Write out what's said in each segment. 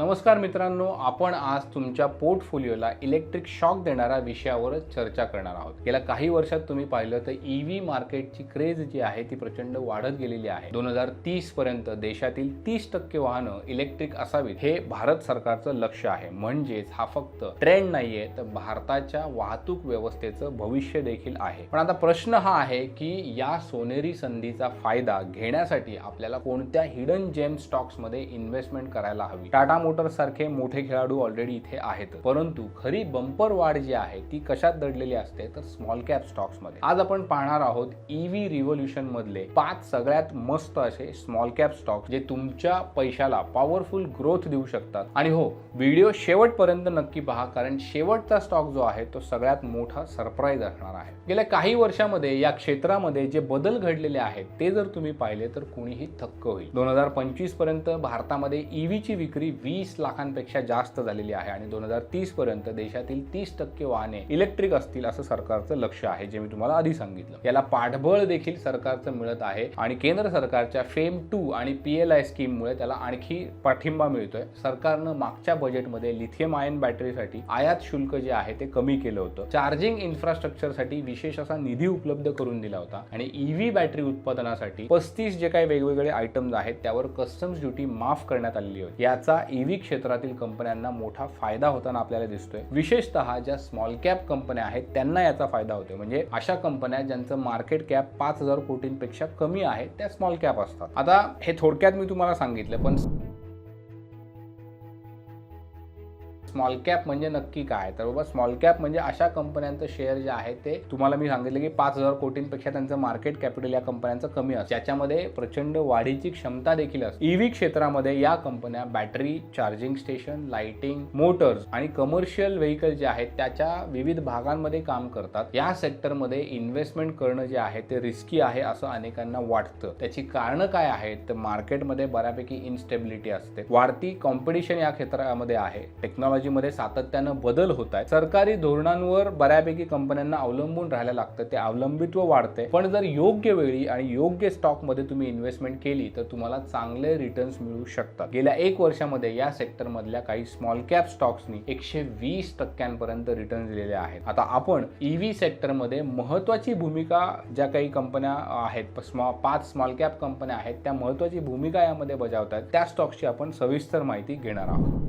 नमस्कार मित्रांनो आपण आज तुमच्या पोर्टफोलिओला इलेक्ट्रिक शॉक देणाऱ्या विषयावरच चर्चा करणार आहोत. गेल्या काही वर्षात तुम्ही पाहिलं तर ईव्ही मार्केटची क्रेज जी आहे ती प्रचंड वाढत गेलेली आहे. दोन हजार तीस पर्यंत देशातील तीस टक्के वाहनं इलेक्ट्रिक असावीत हे भारत सरकारचं लक्ष आहे. म्हणजेच हा फक्त ट्रेंड नाहीये तर भारताच्या वाहतूक व्यवस्थेचं भविष्य देखील आहे. पण आता प्रश्न हा आहे की या सोनेरी संधीचा फायदा घेण्यासाठी आपल्याला कोणत्या हिडन जेम स्टॉक्समध्ये इन्व्हेस्टमेंट करायला हवी? टाटा मोटर्स सारखे मोठे खेळाडू ऑलरेडी इथे आहेत. परंतु खरी बंपर वाढ जी आहे ती कशात दडलेली असते तर स्मॉल कॅप स्टॉक्समध्ये. आज आपण पाहणार आहोत ईव्ही रिव्होल्युशन मधले पाच सगळ्यात मस्त असे स्मॉल कॅप स्टॉक जे तुमच्या पैशाला पॉवरफुल ग्रोथ देऊ शकतात. आणि हो व्हिडिओ शेवटपर्यंत नक्की पहा कारण शेवटचा स्टॉक जो आहे तो सगळ्यात मोठा सरप्राईज असणार आहे. गेल्या काही वर्षामध्ये या क्षेत्रामध्ये जे बदल घडलेले आहेत ते जर तुम्ही पाहिले तर कुणीही थक्क होईल. दोन हजार पंचवीसपर्यंत भारतामध्ये ईव्हीची विक्री वीस लाखांपेक्षा जास्त झालेली आहे आणि दोन हजार तीस पर्यंत देशातील तीस टक्के वाहने इलेक्ट्रिक असतील असं सरकारचं लक्ष आहे जे मी तुम्हाला आधी सांगितलं. याला पाठबळ देखील सरकारचं मिळत आहे आणि केंद्र सरकारच्या फेम टू आणि पी एल आय स्कीममुळे त्याला आणखी पाठिंबा मिळतोय. सरकारनं मागच्या बजेटमध्ये लिथियम आयन बॅटरीसाठी आयात शुल्क जे आहे ते कमी केलं होतं. चार्जिंग इन्फ्रास्ट्रक्चरसाठी विशेष असा निधी उपलब्ध करून दिला होता आणि ईव्ही बॅटरी उत्पादनासाठी पस्तीस जे काही वेगवेगळे आयटम्स आहेत त्यावर कस्टम्स ड्युटी माफ करण्यात आलेली होती. याचा ईव्ही क्षेत्रातील कंपन्यांना मोठा फायदा होताना आपल्याला दिसतोय. विशेषतः ज्या स्मॉल कॅप कंपन्या आहेत त्यांना याचा फायदा होतोय. म्हणजे अशा कंपन्या ज्यांचं मार्केट कॅप पाच हजार कोटींपेक्षा कमी आहे त्या स्मॉल कॅप असतात. आता हे थोडक्यात मी तुम्हाला सांगितलं पण स्मॉल कॅप म्हणजे नक्की काय? तर बाबा स्मॉल कॅप म्हणजे अशा कंपन्यांचं शेअर जे आहे ते तुम्हाला मी सांगितलं की पाच हजार कोटींपेक्षा त्यांचं मार्केट कॅपिटल या कंपन्यांचं कमी असतं. ज्याच्यामध्ये प्रचंड वाढीची क्षमता देखील असते. ईव्ही क्षेत्रामध्ये या कंपन्या battery charging station lighting motors आणि कमर्शियल व्हेकल जे आहेत त्याच्या विविध भागांमध्ये काम करतात. या सेक्टरमध्ये इन्व्हेस्टमेंट करणं जे आहे ते रिस्की आहे असं अनेकांना वाटतं. त्याची कारणं काय आहेत? तर मार्केटमध्ये बऱ्यापैकी इनस्टेबिलिटी असते. वाढती कॉम्पिटिशन या क्षेत्रामध्ये आहे. टेक्नॉलॉजी टेक्नॉलॉजीमध्ये सातत्यानं बदल होत आहेत. सरकारी धोरणांवर बऱ्यापैकी कंपन्यांना अवलंबून राहायला लागतं. ते अवलंबित्व वाढते पण जर योग्य वेळी आणि योग्य स्टॉकमध्ये तुम्ही इन्व्हेस्टमेंट केली तर तुम्हाला चांगले रिटर्न्स मिळू शकतात. गेल्या एक वर्षामध्ये या सेक्टरमधल्या काही स्मॉल कॅप स्टॉक्सनी एकशे वीस टक्क्यांपर्यंत रिटर्न दिलेले आहेत. आता आपण ईव्ही सेक्टरमध्ये महत्वाची भूमिका ज्या काही कंपन्या आहेत स्मॉ पाच स्मॉल कॅप कंपन्या आहेत त्या महत्वाची भूमिका यामध्ये बजावतात त्या स्टॉक्सची आपण सविस्तर माहिती घेणार आहोत.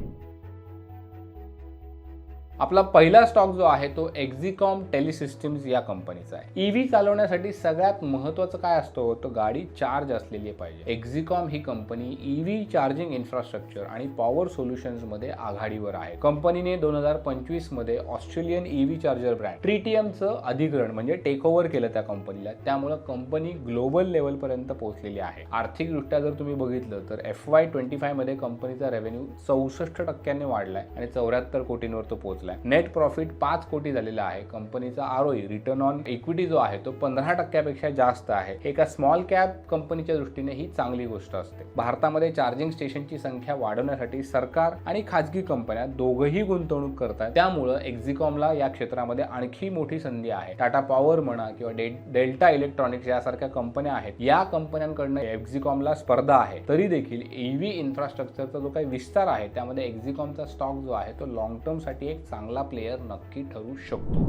आपला पहिला स्टॉक जो आहे तो एक्झिकॉम टेलिसिस्टम्स या कंपनीचा आहे. ईव्ही चालवण्यासाठी सगळ्यात महत्वाचं काय असतो? तो गाडी चार्ज असलेली पाहिजे. एक्झिकॉम ही कंपनी ईव्ही चार्जिंग इन्फ्रास्ट्रक्चर आणि पॉवर सोल्युशन्समध्ये आघाडीवर आहे. कंपनीने दोन हजार पंचवीसमध्ये Australian Australian EV charger brand ट्रीटीएमचं अधिग्रहण म्हणजे टेक ओव्हर केलं त्या कंपनीला त्यामुळे कंपनी ग्लोबल लेवलपर्यंत पोहोचलेली आहे. आर्थिकदृष्ट्या जर तुम्ही बघितलं तर एफ वाय ट्वेंटी फायमध्ये कंपनीचा रेव्हेन्यू चौसष्ट टक्क्यांनी वाढलाय आणि चौऱ्याहत्तर कोटींवर तो पोहोचला नेट प्रॉफिट पाच कोटी झालेला आहे. कंपनीचा आरोई रिटर्न ऑन इक्विटी जो आहे तो पंधरा टक्क्यापेक्षा जास्त आहे. एका स्मॉल कॅप कंपनीच्या दृष्टीने ही चांगली गोष्ट असते. भारतामध्ये चार्जिंग स्टेशनची संख्या वाढवण्यासाठी सरकार आणि खाजगी कंपन्या दोघंही गुंतवणूक करतात. त्यामुळं एक्झिकॉमला या क्षेत्रामध्ये आणखी मोठी संधी आहे. टाटा पॉवर म्हणा किंवा डे डेल्टा इलेक्ट्रॉनिक्स यासारख्या कंपन्या आहेत. या कंपन्यांकडनं एक्झिकॉमला स्पर्धा आहे. तरी देखील ईव्ही इन्फ्रास्ट्रक्चरचा जो काही विस्तार आहे त्यामध्ये एक्झिकॉमचा स्टॉक जो आहे तो लॉंग टर्मसाठी एक चांगला चांगला प्लेयर नक्की ठरू शकतो.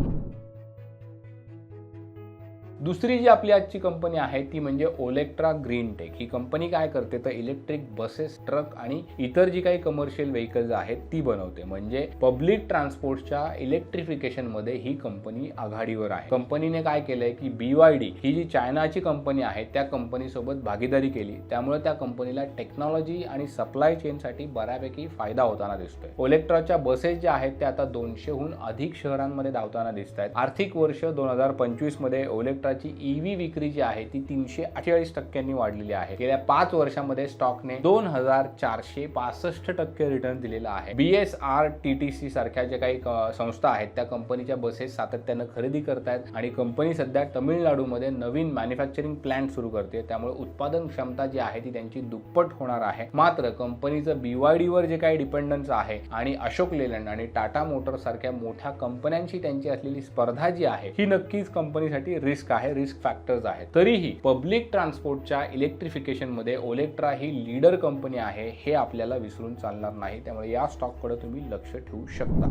दुसरी जी आपली आजची कंपनी आहे ती म्हणजे ओलेक्ट्रा ग्रीन टेक ही कंपनी काय करते? तर इलेक्ट्रिक बसेस ट्रक आणि इतर जी काही कमर्शियल व्हेकल्स आहेत ती बनवते. म्हणजे पब्लिक ट्रान्सपोर्टच्या इलेक्ट्रिफिकेशनमध्ये ही कंपनी आघाडीवर आहे. कंपनीने काय केलंय की बीवायडी ही जी चायनाची कंपनी आहे त्या कंपनीसोबत भागीदारी केली. त्यामुळे त्या कंपनीला टेक्नॉलॉजी आणि सप्लाय चेनसाठी बऱ्यापैकी फायदा होताना दिसतोय. ओलेक्ट्राच्या बसेस ज्या आहेत त्या आता दोनशेहून अधिक शहरांमध्ये धावताना दिसत आहेत आर्थिक वर्ष दोन हजार पंचवीसमध्ये ओलेक्ट्रा ईव्ही विक्री जी आहे ती तीनशे अठ्ठेचाळीस टक्क्यांनी वाढलेली आहे. गेल्या पाच वर्षामध्ये स्टॉकने दोन हजार चारशे पासष्ट टक्के रिटर्न दिलेला आहे. B S R T T C सारख्या ज्या काही संस्था आहेत त्या कंपनीच्या बसेस सातत्यानं खरेदी करतायत आणि कंपनी सध्या तमिळनाडूमध्ये नवीन मॅन्युफॅक्चरिंग प्लांट सुरू करते. त्यामुळे उत्पादन क्षमता जी आहे ती त्यांची दुप्पट होणार आहे. मात्र कंपनीचं बीवायडीवर जे काही डिपेंडन्स आहे आणि अशोक लेलंड आणि टाटा मोटर सारख्या मोठ्या कंपन्यांशी त्यांची असलेली स्पर्धा जी आहे ही नक्कीच कंपनीसाठी रिस्क आहे. आहे रिस्क फॅक्टर्स आहेत. तरीही पब्लिक ट्रान्सपोर्टच्या इलेक्ट्रिफिकेशनमध्ये ओलेक्ट्रा ही लीडर कंपनी आहे हे आपल्याला विसरून चालणार नाही. त्यामुळे या स्टॉककडे तुम्ही लक्ष ठेवू शकता.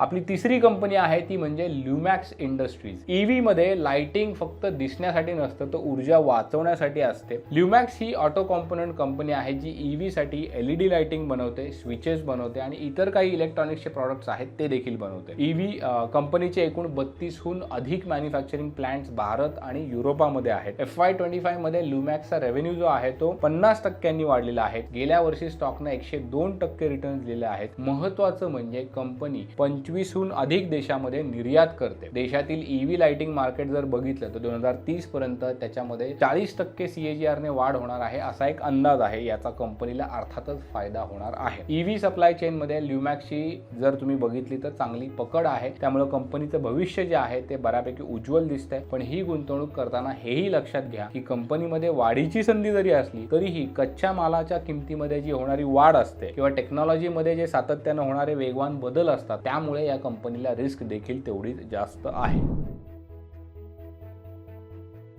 आपली तिसरी कंपनी आहे ती म्हणजे ल्युमॅक्स इंडस्ट्रीज ईव्ही मध्ये लाइटिंग फक्त दिसण्यासाठी नसतं तर ऊर्जा वाचवण्यासाठी असते. ल्युमॅक्स ही ऑटो कॉम्पोनंट कंपनी आहे जी ईव्ही साठी एलईडी लाइटिंग बनवते स्विचेस बनवते आणि इतर काही इलेक्ट्रॉनिक्सचे प्रॉडक्ट्स आहेत ते देखील बनवते. ईव्ही कंपनीचे एकूण बत्तीसहून अधिक मॅन्युफॅक्चरिंग प्लांट्स भारत आणि युरोपामध्ये आहेत. एफ वाय ट्वेंटी फायमध्ये ल्युमॅक्सचा रेव्हेन्यू जो आहे तो पन्नास टक्क्यांनी वाढलेला आहे. गेल्या वर्षी स्टॉकनं एकशे दोन टक्के रिटर्न दिलेले आहेत. महत्वाचं म्हणजे कंपनी पंचवीसहून अधिक देशामध्ये निर्यात करते. देशातील ईव्ही लाइटिंग मार्केट जर बघितलं तर दोन हजार तीस पर्यंत त्याच्यामध्ये चाळीस टक्के सीएजीआरने वाढ होणार आहे असा एक अंदाज आहे. याचा कंपनीला अर्थातच फायदा होणार आहे. ईव्ही सप्लाय चेन मध्ये ल्युमॅक्सची जर तुम्ही बघितली तर चांगली पकड आहे. त्यामुळे कंपनीचं भविष्य जे आहे ते बऱ्यापैकी उज्ज्वल दिसतंय. पण ही गुंतवणूक करताना हेही लक्षात घ्या की कंपनीमध्ये वाढीची संधी जरी असली तरीही कच्च्या मालाच्या किमतीमध्ये जी होणारी वाढ असते किंवा टेक्नॉलॉजीमध्ये जे सातत्यानं होणारे वेगवान बदल असतात त्यामुळे या कंपनीला रिस्क देखील तेवढीच जास्त आहे.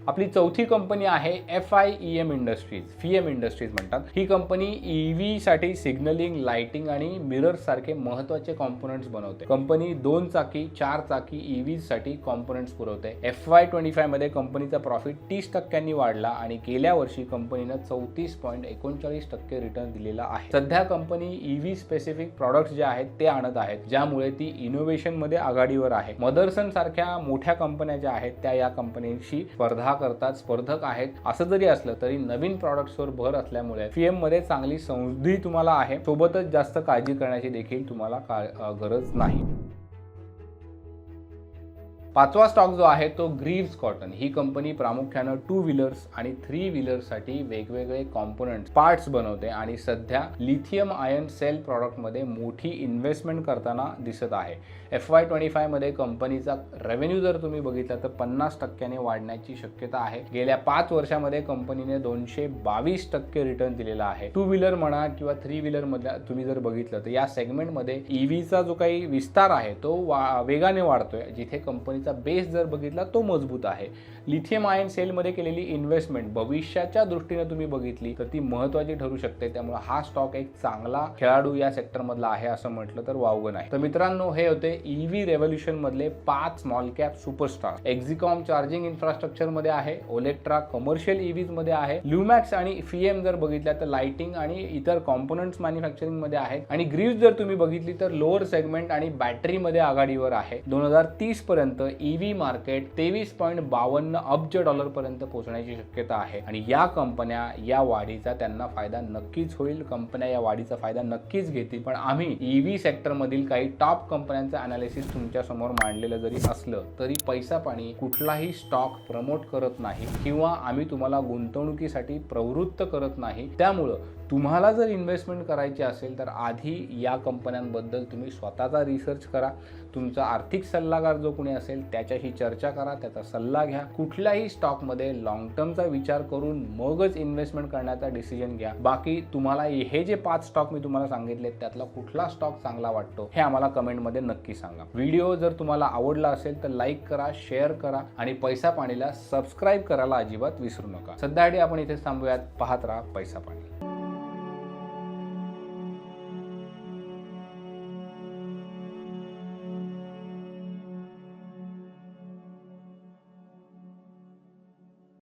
आपली चौथी कंपनी आहे F I E M industries FIEM industries म्हणतात. ही कंपनी ईव्ही साठी सिग्नलिंग लाइटिंग आणि मिरर्स सारखे महत्त्वाचे कॉम्पोनंट्स बनवते. कंपनी दोन चाकी चार चाकी ईव्ही साठी कॉम्पोनंट्स पुरवते. एफ वाय ट्वेंटी फायमध्ये कंपनीचा प्रॉफिट तीस टक्क्यांनी वाढला आणि गेल्या वर्षी कंपनीनं चौतीस पॉईंट एकोणचाळीस टक्के रिटर्न दिलेला आहे. सध्या कंपनी ईव्ही स्पेसिफिक प्रॉडक्ट्स जे आहेत ते आणत आहेत ज्यामुळे ती इनोव्हेशनमध्ये आघाडीवर आहे. मदरसन सारख्या मोठ्या कंपन्या ज्या आहेत त्या या कंपनीशी स्पर्धा करतात स्पर्धक आहेत असं जरी असलं तरी नवीन प्रॉडक्ट्सवर भर असल्यामुळे पीएममध्ये चांगली संधी तुम्हाला आहे. सोबतच जास्त काळजी करण्याची देखील तुम्हाला का- गरज नाही. पाचवा स्टॉक जो आहे तो ग्रीव्स कॉटन ही कंपनी प्रामुख्यानं टू व्हीलर्स आणि थ्री व्हीलर्ससाठी वेगवेगळे कॉम्पोनंट पार्ट्स बनवते आणि सध्या लिथियम आयन सेल प्रॉडक्टमध्ये मोठी इन्व्हेस्टमेंट करताना दिसत आहे. एफ वाय ट्वेंटी फायमध्ये कंपनीचा रेव्हेन्यू जर तुम्ही बघितला तर पन्नास टक्क्याने वाढण्याची शक्यता आहे. गेल्या पाच वर्षामध्ये कंपनीने दोनशे बावीस टक्के रिटर्न दिलेला आहे. टू व्हीलर म्हणा किंवा थ्री व्हीलरमधल्या तुम्ही जर बघितलं तर या सेगमेंटमध्ये ईव्हीचा जो काही विस्तार आहे तो वा वेगाने वाढतोय जिथे कंपनीचा बेस जर बघितला तो मजबूत आहे. लिथियम आयन सेलमध्ये केलेली इन्व्हेस्टमेंट भविष्याच्या दृष्टीने तुम्ही बघितली तर ती महत्वाची ठरू शकते. त्यामुळे हा स्टॉक एक चांगला खेळाडू या सेक्टरमधला आहे असं म्हटलं तर वावगं नाही. तर मित्रांनो हे होते ईव्ही रेव्होल्युशन मधले पाच small cap superstar Exicom charging इन्फ्रास्ट्रक्चरमध्ये आहे ओलेक्ट्रा कमर्शियल ईव्हीजमध्ये आहे ल्युमॅक्स आणि फीएम जर बघितल्या तर लाइटिंग आणि इतर कॉम्पोनंट्स मॅन्युफॅक्चरिंगमध्ये आहेत. आणि ग्रीव्स जर तुम्ही बघितली तर लोअर सेगमेंट आणि बॅटरी मध्ये आघाडीवर आहे. दोन हजार तीस पर्यंत ई व्ही मार्केट तेवीस पॉईंट बावन्न अब्ज डॉलर पर्यंत पोहोचण्याची शक्यता आहे. आणि या कंपन्या या वाढीचा त्यांना फायदा नक्कीच होईल. कंपन्या या वाढीचा फायदा नक्कीच घेतील. पण आम्ही ई सेक्टर मधील काही टॉप कंपन्यांचं अनालिसिस तुमच्यासमोर मांडलेलं जरी असलं तरी पैसा पाणी कुठलाही स्टॉक प्रमोट करत नाही किंवा आम्ही तुम्हाला गुंतवणुकीसाठी प्रवृत्त करत नाही. त्यामुळं तुम्हाला जर इन्व्हेस्टमेंट करायची असेल तर आधी या कंपन्यांबद्दल तुम्ही स्वतःचा रिसर्च करा. तुमचा आर्थिक सल्लागार जो कोणी असेल त्याच्याशी चर्चा करा त्याचा सल्ला घ्या. कुठल्याही स्टॉकमध्ये लॉंग टर्मचा विचार करून मगच इन्व्हेस्टमेंट करण्याचा डिसिजन घ्या. बाकी तुम्हाला हे जे पाच स्टॉक मी तुम्हाला सांगितले त्यातला कुठला स्टॉक चांगला वाटतो हे आम्हाला कमेंटमध्ये नक्की सांगा. व्हिडिओ जर तुम्हाला आवडला असेल तर लाईक करा शेअर करा आणि पैसा पाणीला सबस्क्राईब करायला अजिबात विसरू नका. सध्यासाठी आपण इथे थांबूयात. पाहत राहा पैसा पाणी.